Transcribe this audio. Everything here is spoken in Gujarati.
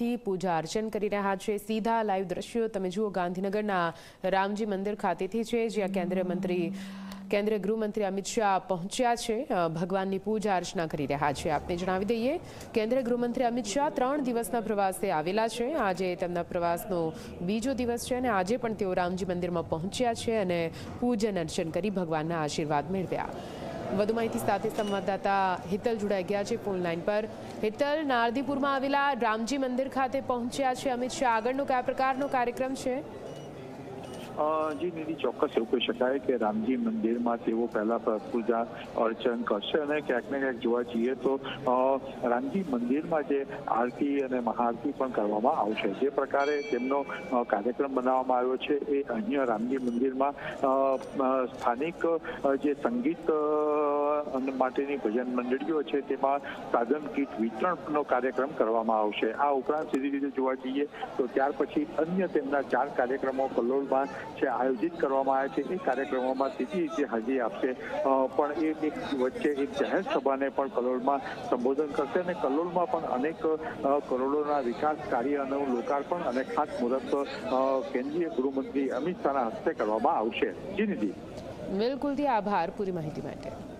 સવારથી પૂજા અર્ચન કરી રહ્યા છે. સીધા લાઈવ દ્રશ્યો તમે જુઓ, ગાંધીનગરના રામજી મંદિર ખાતેથી છે, જ્યાં કેન્દ્રીય મંત્રી, કેન્દ્રીય ગૃહમંત્રી અમિત શાહ પહોંચ્યા છે. ભગવાનની પૂજા અર્ચના કરી રહ્યા છે. આપને જણાવી દઈએ, કેન્દ્રીય ગૃહમંત્રી અમિત શાહ ત્રણ દિવસના પ્રવાસે આવેલા છે. આજે તેમના પ્રવાસનો બીજો દિવસ છે અને આજે પણ તેઓ રામજી મંદિરમાં પહોંચ્યા છે અને પૂજન અર્ચન કરી ભગવાનના આશીર્વાદ મેળવ્યા. વધુ માહિતી સાથે સંવાદદાતા હિતલ જોડાઈ ગયા છે ફોન લાઈન પર. હિતલ, નારદીપુરમાં આવેલા રામજી મંદિર ખાતે પહોંચ્યા છે. અમિત શાહ, આગળનો કયા પ્રકારનો કાર્યક્રમ છે? જી, નિધિ ચોક્કસ એવું કહી શકાય કે રામજી મંદિરમાં તેઓ પહેલા પૂજા અર્ચન કરશે અને ક્યાંક ને ક્યાંક જોવા જઈએ તો રામજી મંદિરમાં જે આરતી અને મહાઆરતી પણ કરવામાં આવશે. જે પ્રકારે તેમનો કાર્યક્રમ બનાવવામાં આવ્યો છે એ અહીંયા રામજી મંદિરમાં સ્થાનિક જે સંગીત માટેની ભજન મંડળીઓ છે તેમાં સાધન કીટ વિતરણનો કાર્યક્રમ કરવામાં આવશે. આ ઉપરાંત સીધી રીતે જોવા જઈએ તો ત્યાર પછી અન્ય તેમના ચાર કાર્યક્રમો કલોલમાં છે આયોજિત કરવામાં આવ્યા છે. એ કાર્યક્રમોમાં સીધી રીતે હાજરી આપશે. પણ એ એક વચ્ચે એક જાહેર સભાને પણ કલોલમાં સંબોધન કરશે અને કલોલમાં પણ અનેક કરોડોના વિકાસ કાર્યનું લોકાર્પણ અને ખાતમુહૂર્ત અ, કેન્દ્રીય ગૃહમંત્રી અમિત શાહના હસ્તે કરવામાં આવશે. જી નિધિ. બિલકુલથી આભાર પૂરી માહિતી માટે.